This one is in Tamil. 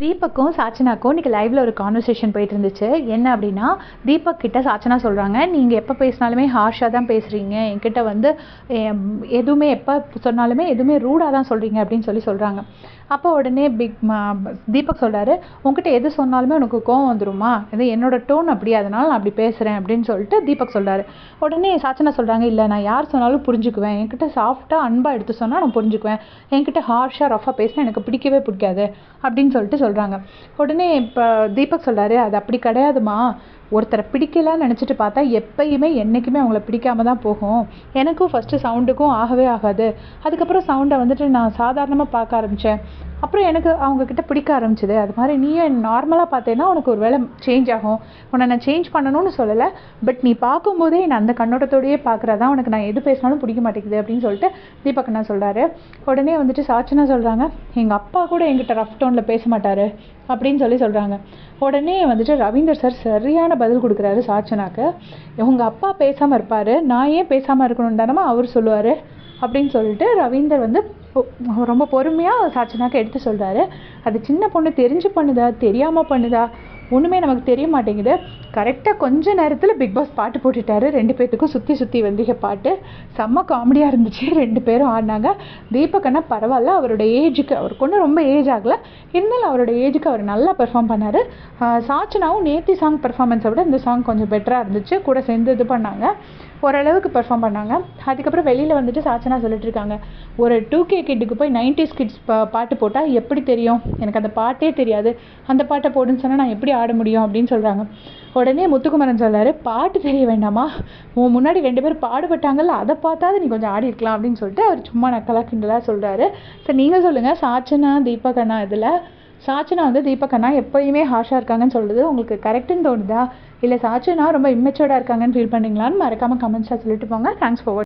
தீபக்கும் சாச்சனாக்கும் இன்றைக்கி லைவில் ஒரு கான்வர்சேஷன் போயிட்டு இருந்துச்சு என்ன அப்படின்னா தீபக் கிட்ட சாச்சனா சொல்கிறாங்க நீங்கள் எப்போ பேசினாலுமே ஹார்ஷாக தான் பேசுகிறீங்க என்கிட்ட வந்து எதுவுமே எப்போ சொன்னாலுமே எதுவுமே ரூடாக தான் சொல்கிறீங்க அப்படின்னு சொல்லி சொல்கிறாங்க அப்போ உடனே பிக் தீபக் சொல்கிறாரு உங்ககிட்ட எது சொன்னாலுமே உனக்கு கோவம் வந்துருமா? இது என்னோட டோன் அப்படி அதனால் நான் அப்படி பேசுகிறேன் அப்படின்னு சொல்லிட்டு தீபக் சொல்கிறாரு உடனே சாச்சனா சொல்கிறாங்க இல்லை நான் யார் சொன்னாலும் புரிஞ்சுக்குவேன். என்கிட்ட சாஃப்டாக அன்பாக எடுத்து சொன்னால் நான் புரிஞ்சுக்குவேன். என்கிட்ட ஹார்ஷாக ரஃபாக பேசினா எனக்கு பிடிக்கவே பிடிக்காது அப்படின்னு சொல்லிட்டு சொல்கிறாங்க உடனே இப்போ தீபக் சொல்கிறாரு அது அப்படி கிடையாதுமா. ஒருத்தரை பிடிக்கலான்னு நினச்சிட்டு பார்த்தா எப்பயுமே என்றைக்குமே அவங்கள பிடிக்காம தான் போகும். எனக்கும் ஃபஸ்ட்டு சவுண்டுக்கும் ஆகவே ஆகாது. அதுக்கப்புறம் சவுண்டை வந்துட்டு நான் சாதாரணமாக பார்க்க ஆரம்பித்தேன் அப்புறம் எனக்கு அவங்கக்கிட்ட பிடிக்க ஆரம்பிச்சது. அது மாதிரி நீயும் நார்மலாக பார்த்தேன்னா உனக்கு ஒரு வேளை சேஞ்ச் ஆகும். உன்னை நான் சேஞ்ச் பண்ணணும்னு சொல்லலை. பட் நீ பார்க்கும்போதே நான் அந்த கண்ணோட்டத்தோடயே பார்க்குறதா உனக்கு நான் எது பேசினாலும் பிடிக்க மாட்டேங்குது அப்படின்னு சொல்லிட்டு தீபக் அண்ணா சொல்கிறாரு உடனே வந்துட்டு சாச்சனா சொல்கிறாங்க எங்கள் அப்பா கூட எங்கிட்ட ரஃப் டோனில் பேச மாட்டார் அப்படின்னு சொல்லி சொல்கிறாங்க உடனே வந்துட்டு ரவீந்தர் சார் சரியான பதில் கொடுக்குறாரு சாச்சனாக்கு. உங்கள் அப்பா பேசாமல் இருப்பார். நான் ஏன் பேசாமல் இருக்கணும் தானமா அவர் சொல்லுவார்? அப்படின்னு சொல்லிட்டு ரவீந்தர் வந்து ரொம்ப பொறுமையாக சாச்சனாக்கு எடுத்து சொல்கிறாரு அது சின்ன பொண்ணு தெரிஞ்சு பண்ணுதா தெரியாமல் பண்ணுதா ஒன்றுமே நமக்கு தெரிய மாட்டேங்குது. கரெக்டாக கொஞ்ச நேரத்தில் பிக் பாஸ் பாட்டு போட்டுட்டாரு. ரெண்டு பேர்த்துக்கும் சுற்றி சுற்றி வந்தீங்க பாட்டு. செம்ம காமெடியாக இருந்துச்சு. ரெண்டு பேரும் ஆடினாங்க. தீபக்கண்ணா பரவாயில்ல. அவரோட ஏஜுக்கு அவருக்கு ஒன்றும் ரொம்ப ஏஜ் ஆகலை. இருந்தாலும் அவரோட ஏஜுக்கு அவர் நல்லா பெர்ஃபார்ம் பண்ணார். சாச்சனாவும் நேத்தி சாங் பெர்ஃபார்மன்ஸை விட இந்த சாங் கொஞ்சம் பெட்டராக இருந்துச்சு. கூட சேர்ந்து இது பண்ணாங்க. ஓரளவுக்கு பெர்ஃபார்ம் பண்ணாங்க. அதுக்கப்புறம் வெளியில் வந்துட்டு சாச்சனா சொல்லிட்டு இருக்காங்க. ஒரு டூ கே கிட்டுக்கு போய் நைன்டிஸ் கிட்ஸ் பாட்டு போட்டால் எப்படி தெரியும்? எனக்கு அந்த பாட்டே தெரியாது. அந்த பாட்டை போடுன்னு சொன்னால் நான் எப்படி ஆட முடியும் அப்படின்னு சொல்கிறாங்க உடனே முத்துக்குமரன் சொல்றாரு பாட்டு தெரிய வேண்டாமா? உன் முன்னாடி ரெண்டு பேர் பாடுபட்டாங்கல்ல அதை பார்த்தாது நீ கொஞ்சம் ஆடி இருக்கலாம் அப்படின்னு சொல்லிட்டு அவர் சும்மா நக்கலா கிண்டலாக சொல்கிறாரு சரி நீங்கள் சொல்லுங்கள் சாச்சனா தீபகண்ணா இதில்? சாச்சனா வந்து தீபகண்ணா எப்பயுமே ஹாஷாக இருக்காங்கன்னு சொல்லுது உங்களுக்கு கரெக்டுன்னு தோணுதா? இல்லை சாச்சனா ரொம்ப இம்மெச்சோர்டாக இருக்காங்கன்னு ஃபீல் பண்ணுறீங்களான்னு மறக்காமல் கமெண்ட்ஸாக சொல்லிட்டு போங்க. Thanks for